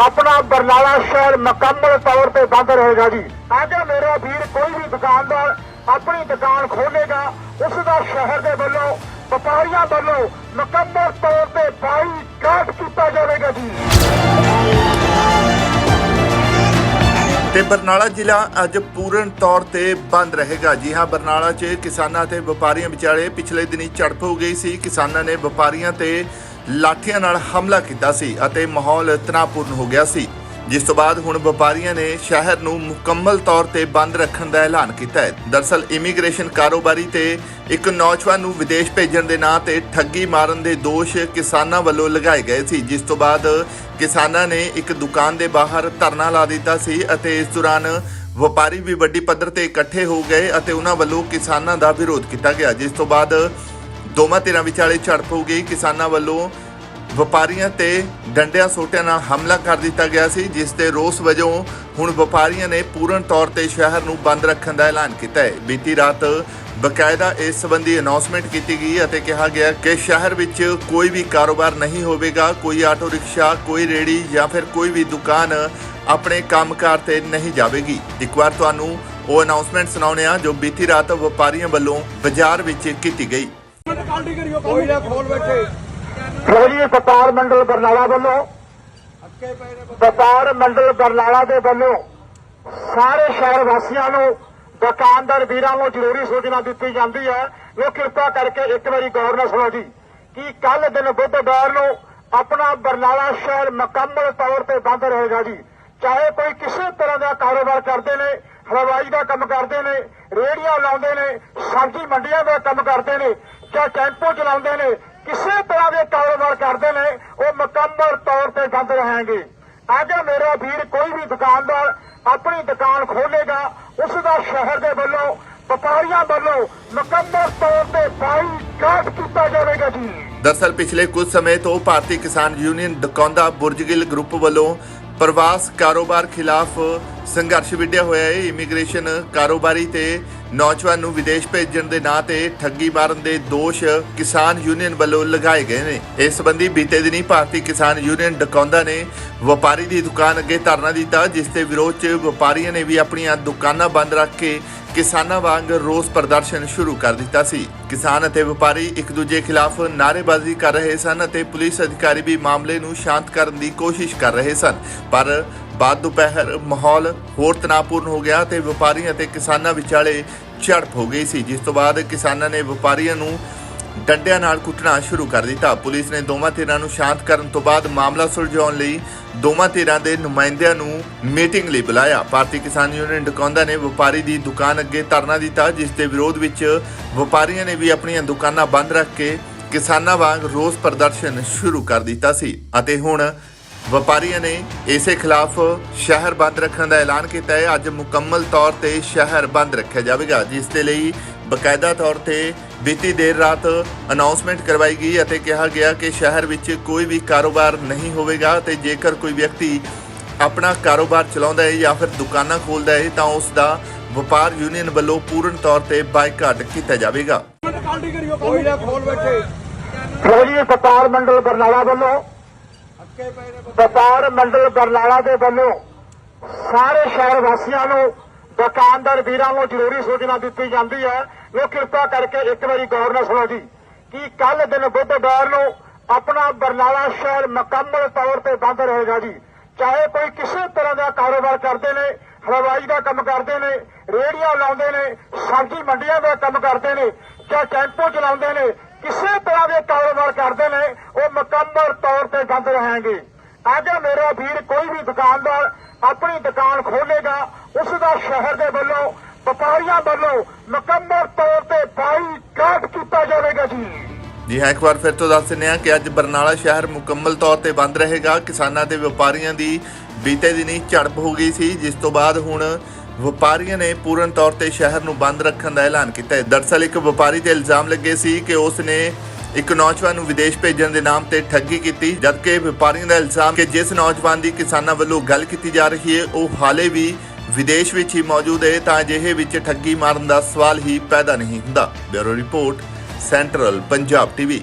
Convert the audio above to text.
ਆਪਣਾ ਬਰਨਾਲਾ ਸ਼ਹਿਰ ਮੁਕੰਮਲ ਤੌਰ ਤੇ ਬੰਦ ਰਹੇਗਾ ਜੀ। ਅੱਜ ਮੇਰਾ ਵੀਰ ਕੋਈ ਵੀ ਦੁਕਾਨਦਾਰ ਆਪਣੀ ਦੁਕਾਨ ਖੋਲੇਗਾ ਉਸ ਦਾ ਸ਼ਹਿਰ ਦੇ ਵੱਲੋਂ, ਵਪਾਰੀਆਂ ਵੱਲੋਂ ਮੁਕੰਮਲ ਤੌਰ ਤੇ ਬਾਈਕਾਟ ਕੀਤਾ ਜਾਵੇਗਾ ਜੀ। ਤੇ ਬਰਨਾਲਾ ਜ਼ਿਲ੍ਹਾ ਅੱਜ ਪੂਰਨ ਤੌਰ ਤੇ ਬੰਦ ਰਹੇਗਾ। ਜੀ ਹਾਂ, ਬਰਨਾਲਾ 'ਚ ਕਿਸਾਨਾਂ ਤੇ ਵਪਾਰੀਆਂ ਵਿਚਾਲੇ ਪਿਛਲੇ ਦਿਨੀ ਝੜਪ ਹੋ ਗਈ ਸੀ। ਕਿਸਾਨਾਂ ਨੇ ਵਪਾਰੀਆਂ ਤੇ ਲਾਠੀਆਂ ਨਾਲ ਹਮਲਾ ਕੀਤਾ ਸੀ ਅਤੇ ਮਾਹੌਲ ਤਣਾਅਪੂਰਨ ਹੋ ਗਿਆ ਸੀ। ਜਿਸ ਤੋਂ ਬਾਅਦ ਹੁਣ ਵਪਾਰੀਆਂ ਨੇ ਸ਼ਹਿਰ ਨੂੰ ਮੁਕੰਮਲ ਤੌਰ ਤੇ ਬੰਦ ਰੱਖਣ ਦਾ ਐਲਾਨ ਕੀਤਾ ਹੈ। ਦਰਸਲ ਇਮੀਗ੍ਰੇਸ਼ਨ ਕਾਰੋਬਾਰੀ ਤੇ ਇੱਕ ਨੌਜਵਾਨ ਨੂੰ ਵਿਦੇਸ਼ ਭੇਜਣ ਦੇ ਨਾਂ ਤੇ ਠੱਗੀ ਮਾਰਨ ਦੇ ਦੋਸ਼ ਕਿਸਾਨਾਂ ਵੱਲੋਂ ਲਗਾਏ ਗਏ ਸੀ। ਜਿਸ ਤੋਂ ਬਾਅਦ ਕਿਸਾਨਾਂ ਨੇ ਇੱਕ ਦੁਕਾਨ ਦੇ ਬਾਹਰ ਧਰਨਾ ਲਾ ਦਿੱਤਾ ਸੀ ਅਤੇ ਇਸ ਦੌਰਾਨ ਵਪਾਰੀ ਵੀ ਵੱਡੀ ਪੱਧਰ ਤੇ ਇਕੱਠੇ ਹੋ ਗਏ ਅਤੇ ਉਹਨਾਂ ਵੱਲੋਂ ਕਿਸਾਨਾਂ ਦਾ ਵਿਰੋਧ ਕੀਤਾ ਗਿਆ। ਜਿਸ ਤੋਂ ਬਾਅਦ ਦੋਵਾਂ ਧਿਰਾਂ ਵਿਚਾਲੇ ਝੜਪ ਹੋ ਗਈ। ਕਿਸਾਨਾਂ ਵੱਲੋਂ ਵਪਾਰੀਆਂ ਤੇ ਡੰਡਿਆਂ ਸੋਟਿਆਂ ਨਾਲ ਹਮਲਾ ਕਰ ਦਿੱਤਾ ਗਿਆ ਸੀ ਜਿਸ ਦੇ ਰੋਸ ਵਜੋਂ ਹੁਣ ਵਪਾਰੀਆਂ ਨੇ ਪੂਰਨ ਤੌਰ ਤੇ ਸ਼ਹਿਰ ਨੂੰ ਬੰਦ ਰੱਖਣ ਦਾ ਐਲਾਨ ਕੀਤਾ ਹੈ। ਬੀਤੀ ਰਾਤ ਬਕਾਇਦਾ ਇਸ ਸੰਬੰਧੀ ਅਨਾਉਂਸਮੈਂਟ ਕੀਤੀ ਗਈ ਅਤੇ ਕਿਹਾ ਗਿਆ ਕਿ ਸ਼ਹਿਰ ਵਿੱਚ ਕੋਈ ਵੀ ਕਾਰੋਬਾਰ ਨਹੀਂ ਹੋਵੇਗਾ ਕੋਈ ਆਟੋ ਰਿਕਸ਼ਾ ਕੋਈ ਰੇੜੀ ਜਾਂ ਫਿਰ ਕੋਈ ਵੀ ਦੁਕਾਨ ਆਪਣੇ ਕੰਮਕਾਰ ਤੇ ਨਹੀਂ ਜਾਵੇਗੀ। ਇੱਕ ਵਾਰ ਤੁਹਾਨੂੰ ਉਹ ਅਨਾਉਂਸਮੈਂਟ ਸੁਣਾਉਂਦੇ ਹਾਂ ਜੋ ਬੀਤੀ ਰਾਤ ਵਪਾਰੀਆਂ ਵੱਲੋਂ ਬਾਜ਼ਾਰ ਵਿੱਚ ਕੀਤੀ ਗਈ। ਕੋਈ ਨਾ ਖੋਲ ਬੈਠੇ। ਜੀ ਵਪਾਰ ਮੰਡਲ ਬਰਨਾਲਾ ਵੱਲੋਂ ਵਪਾਰ ਮੰਡਲ ਬਰਨਾਲਾ ਦੇ ਵੱਲੋਂ ਸਾਰੇ ਸ਼ਹਿਰ ਵਾਸੀਆਂ ਨੂੰ ਦੁਕਾਨਦਾਰ ਵੀਰਾਂ ਨੂੰ ਜ਼ਰੂਰੀ ਸੂਚਨਾ ਦਿੱਤੀ ਜਾਂਦੀ ਹੈ। ਉਹ ਕਿਰਪਾ ਕਰਕੇ ਇੱਕ ਵਾਰੀ ਗੌਰ ਨਾਲ ਸੁਣੋ ਜੀ ਕਿ ਕੱਲ ਦਿਨ ਬੁੱਧਵਾਰ ਨੂੰ ਆਪਣਾ ਬਰਨਾਲਾ ਸ਼ਹਿਰ ਮੁਕੰਮਲ ਤੌਰ ਤੇ ਬੰਦ ਰਹੇਗਾ ਜੀ। ਚਾਹੇ ਕੋਈ ਕਿਸੇ ਤਰ੍ਹਾਂ ਦਾ ਕਾਰੋਬਾਰ ਕਰਦੇ ਨੇ ਹਲਵਾਈ ਦਾ ਕੰਮ ਕਰਦੇ ਨੇ ਰੇਹੜੀਆਂ ਲਾਉਂਦੇ ਨੇ ਸਬਜ਼ੀ ਮੰਡੀਆਂ ਦਾ ਕੰਮ ਕਰਦੇ ਨੇ ਜਾਂ ਟੈਂਪੋ ਚਲਾਉਂਦੇ ਨੇ ਕਿਸੇ ਤਰ੍ਹਾਂ ਦੇ ਕਾਰੋਬਾਰ ਕਰਦੇ ਨੇ, ਉਹ ਮੁਕੰਮਲ ਤੌਰ ਤੇ ਬੰਦ ਰਹਿਣਗੇ ਅੱਜ ਮੇਰਾ ਵੀਰ, ਕੋਈ ਵੀ ਦੁਕਾਨਦਾਰ ਆਪਣੀ ਦੁਕਾਨ ਖੋਲੇਗਾ ਉਸ ਦਾ ਸ਼ਹਿਰ ਦੇ ਵੱਲੋਂ, ਵਪਾਰੀਆਂ ਵੱਲੋਂ ਮੁਕੰਮਲ ਤੌਰ ਤੇ ਬਾਈਕਾਟ ਕੀਤਾ ਜਾਵੇਗਾ ਜੀ। ਦਰਸਲ ਪਿਛਲੇ ਕੁਝ ਸਮੇਂ ਤੋਂ ਭਾਰਤੀ ਕਿਸਾਨ ਯੂਨੀਅਨ ਦਕੌਂਦਾ ਬੁਰਜਗਿੱਲ ਗਰੁੱਪ ਵੱਲੋਂ ਪ੍ਰਵਾਸ ਕਾਰੋਬਾਰ ਖਿਲਾਫ ਸੰਘਰਸ਼ ਵਿੱਢਿਆ ਹੋਇਆ ਹੈ। ਇਮੀਗ੍ਰੇਸ਼ਨ ਕਾਰੋਬਾਰੀ ਤੇ ਨੌਜਵਾਨ ਨੂੰ ਵਿਦੇਸ਼ ਭੇਜਣ ਦੇ ਨਾਂ ਤੇ ਠੱਗੀ ਮਾਰਨ ਦੇ ਦੋਸ਼ ਕਿਸਾਨ ਯੂਨੀਅਨ ਵੱਲੋਂ ਲਗਾਏ ਗਏ ਨੇ। ਇਸ ਸੰਬੰਧੀ ਬੀਤੇ ਦਿਨੀ ਭਾਰਤੀ ਕਿਸਾਨ ਯੂਨੀਅਨ ਡਕੌਂਦਾ ਨੇ ਵਪਾਰੀ ਦੀ ਦੁਕਾਨ ਅੱਗੇ ਧਰਨਾ ਦਿੱਤਾ, ਜਿਸ ਦੇ ਵਿਰੋਧ 'ਚ ਵਪਾਰੀਆਂ ਨੇ ਵੀ ਆਪਣੀਆਂ ਦੁਕਾਨਾਂ ਬੰਦ ਰੱਖ ਕੇ ਕਿਸਾਨਾਂ ਵਾਂਗ ਰੋਸ ਪ੍ਰਦਰਸ਼ਨ ਸ਼ੁਰੂ ਕਰ ਦਿੱਤਾ ਸੀ। ਕਿਸਾਨ ਅਤੇ ਵਪਾਰੀ ਇੱਕ ਦੂਜੇ ਖਿਲਾਫ ਨਾਅਰੇਬਾਜ਼ੀ ਕਰ ਰਹੇ ਸਨ ਅਤੇ ਪੁਲਿਸ ਅਧਿਕਾਰੀ ਵੀ ਮਾਮਲੇ ਨੂੰ ਸ਼ਾਂਤ ਕਰਨ ਦੀ ਕੋਸ਼ਿਸ਼ ਕਰ ਰਹੇ ਸਨ। ਪਰ ਬਾਅਦ ਦੁਪਹਿਰ ਮਾਹੌਲ ਹੋਰ ਤਣਾਅਪੂਰਨ ਹੋ ਗਿਆ ਤੇ ਵਪਾਰੀਆਂ ਅਤੇ ਕਿਸਾਨਾਂ ਵਿਚਾਲੇ ਝੜਪ ਹੋ ਗਈ ਸੀ, ਜਿਸ ਤੋਂ ਬਾਅਦ ਕਿਸਾਨਾਂ ਨੇ ਵਪਾਰੀਆਂ ਨੂੰ ਡੰਡਿਆਂ ਨਾਲ ਕੁੱਟਣਾ ਸ਼ੁਰੂ ਕਰ ਦਿੱਤਾ। ਪੁਲਿਸ ਨੇ ਦੋਵਾਂ ਧਿਰਾਂ ਨੂੰ ਸ਼ਾਂਤ ਕਰਨ ਤੋਂ ਬਾਅਦ ਮਾਮਲਾ ਸੁਲਝਾਉਣ ਲਈ ਦੋਵਾਂ ਧਿਰਾਂ ਦੇ ਨੁਮਾਇੰਦਿਆਂ ਨੂੰ ਮੀਟਿੰਗ ਲਈ ਬੁਲਾਇਆ। ਭਾਰਤੀ ਕਿਸਾਨ ਯੂਨੀਅਨ ਡਕੌਂਦਾ ਨੇ ਵਪਾਰੀ ਦੀ ਦੁਕਾਨ ਅੱਗੇ ਧਰਨਾ ਦਿੱਤਾ, ਜਿਸ ਦੇ ਵਿਰੋਧ ਵਿੱਚ ਵਪਾਰੀਆਂ ਨੇ ਵੀ ਆਪਣੀਆਂ ਦੁਕਾਨਾਂ ਬੰਦ ਰੱਖ ਕੇ ਕਿਸਾਨਾਂ ਵਾਂਗ ਰੋਸ ਪ੍ਰਦਰਸ਼ਨ ਸ਼ੁਰੂ ਕਰ ਦਿੱਤਾ ਸੀ ਅਤੇ ਹੁਣ ਵਪਾਰੀਆਂ ਨੇ ਇਸੇ ਖਿਲਾਫ ਸ਼ਹਿਰ ਬੰਦ ਰੱਖਣ ਦਾ ਐਲਾਨ ਕੀਤਾ ਹੈ। ਅੱਜ ਮੁਕੰਮਲ ਤੌਰ ਤੇ ਸ਼ਹਿਰ ਬੰਦ ਰੱਖਿਆ ਜਾਵੇਗਾ ਜਿਸ ਦੇ ਲਈ ਬਕਾਇਦਾ ਤੌਰ ਤੇ ਬੀਤੀ ਦੇਰ ਰਾਤ ਅਨਾਉਂਸਮੈਂਟ ਕਰਵਾਈ ਗਈ ਅਤੇ ਕਿਹਾ ਗਿਆ ਕਿ ਸ਼ਹਿਰ ਵਿੱਚ ਕੋਈ ਵੀ ਕਾਰੋਬਾਰ ਨਹੀਂ ਹੋਵੇਗਾ ਤੇ ਜੇਕਰ ਕੋਈ ਵਿਅਕਤੀ ਆਪਣਾ ਕਾਰੋਬਾਰ ਚਲਾਉਂਦਾ ਹੈ ਜਾਂ ਫਿਰ ਦੁਕਾਨਾਂ ਖੋਲਦਾ ਹੈ ਤਾਂ ਉਸ ਦਾ ਵਪਾਰ ਯੂਨੀਅਨ ਵੱਲੋਂ ਪੂਰਨ ਤੌਰ ਤੇ ਬਾਈਕਾਟ ਕੀਤਾ ਜਾਵੇਗਾ। ਕੋਈ ਨਾ ਖੋਲ ਬੈਠੇ। ਲੋ ਜੀ ਵਪਾਰ ਮੰਡਲ ਬਰਨਾਲਾ ਵੱਲੋਂ ਵਪਾਰ ਮੰਡਲ ਬਰਨਾਲਾ ਦੇ ਵੱਲੋਂ ਸਾਰੇ ਸ਼ਹਿਰ ਵਾਸੀਆਂ ਨੂੰ, ਦੁਕਾਨਦਾਰ ਵੀਰਾਂ ਨੂੰ ਜ਼ਰੂਰੀ ਸੂਚਨਾ ਦਿੱਤੀ ਜਾਂਦੀ ਹੈ। ਉਹ ਕਿਰਪਾ ਕਰਕੇ ਇੱਕ ਵਾਰੀ ਗੌਰ ਨਾਲ ਸੁਣੋ ਜੀ, ਕਿ ਕੱਲ ਦਿਨ ਬੁੱਧਵਾਰ ਨੂੰ ਆਪਣਾ ਬਰਨਾਲਾ ਸ਼ਹਿਰ ਮੁਕੰਮਲ ਤੌਰ ਤੇ ਬੰਦ ਰਹੇਗਾ ਜੀ। ਚਾਹੇ ਕੋਈ ਕਿਸੇ ਤਰ੍ਹਾਂ ਦਾ ਕਾਰੋਬਾਰ ਕਰਦੇ ਨੇ, ਹਲਵਾਈ ਦਾ ਕੰਮ ਕਰਦੇ ਨੇ, ਰੇਹੜੀਆਂ ਲਾਉਂਦੇ ਨੇ ਸਬਜ਼ੀ ਮੰਡੀਆਂ ਦਾ ਕੰਮ ਕਰਦੇ ਨੇ, ਜਾਂ ਟੈਂਪੋ ਚਲਾਉਂਦੇ ਨੇ, ਕਿਸੇ ਤਰ੍ਹਾਂ ਦੇ ਕਾਰੋਬਾਰ ਕਰਦੇ ਨੇ, ਉਹ ਮੁਕੰਮਲ ਤੌਰ ਤੇ ਬੰਦ ਰਹਿਣਗੇ। ਅੱਜ ਮੇਰਾ ਵੀਰ ਕੋਈ ਵੀ ਦੁਕਾਨਦਾਰ ਆਪਣੀ ਦੁਕਾਨ ਖੋਲੇਗਾ, ਉਸ ਦਾ ਸ਼ਹਿਰ ਦੇ ਵੱਲੋਂ, ਵਪਾਰੀਆਂ ਵੱਲੋਂ ਮੁਕੰਮਲ ਤੌਰ ਤੇ ਬਾਈਕਾਟ ਕੀਤਾ ਜਾਵੇਗਾ ਜੀ। ਜੀ, ਹਾਂ, ਇੱਕ ਵਾਰ ਫਿਰ ਤੋਂ ਦੱਸ ਦਿੰਦੇ ਹਾਂ ਕਿ ਅੱਜ ਬਰਨਾਲਾ ਸ਼ਹਿਰ ਮੁਕੰਮਲ ਤੌਰ ਤੇ ਬੰਦ ਰਹੇਗਾ। ਕਿਸਾਨਾਂ ਤੇ ਵਪਾਰੀਆਂ ਦੀ ਬੀਤੇ ਦਿਨੀ ਝੜਪ ਹੋ ਗਈ ਸੀ, ਜਿਸ ਤੋਂ ਬਾਅਦ ਹੁਣ ਵਪਾਰੀਆਂ ਨੇ ਪੂਰਨ ਤੌਰ ਤੇ ਸ਼ਹਿਰ ਨੂੰ ਬੰਦ ਰੱਖਣ ਦਾ ਐਲਾਨ ਕੀਤਾ ਹੈ। ਦਰਸਲ ਇੱਕ ਵਪਾਰੀ ਤੇ ਇਲਜ਼ਾਮ ਲੱਗੇ ਸੀ ਕਿ ਉਸ ਨੇ ਇੱਕ ਨੌਜਵਾਨ ਨੂੰ ਵਿਦੇਸ਼ ਭੇਜਣ ਦੇ ਨਾਮ ਤੇ ਠੱਗੀ ਕੀਤੀ, ਜਦਕਿ ਵਪਾਰੀਆਂ ਦਾ ਇਲਜ਼ਾਮ ਕਿ ਜਿਸ ਨੌਜਵਾਨ ਦੀ ਕਿਸਾਨਾਂ ਵੱਲੋਂ ਗੱਲ ਕੀਤੀ ਜਾ ਰਹੀ ਹੈ, ਉਹ ਹਾਲੇ ਵੀ ਵਿਦੇਸ਼ ਵਿੱਚ ਹੀ ਮੌਜੂਦ ਹੈ, ਤਾਂ ਅਜਿਹੇ ਵਿੱਚ ਠੱਗੀ ਮਾਰਨ ਦਾ ਸਵਾਲ ਹੀ ਪੈਦਾ ਨਹੀਂ ਹੁੰਦਾ। Bureau report, central Punjab TV.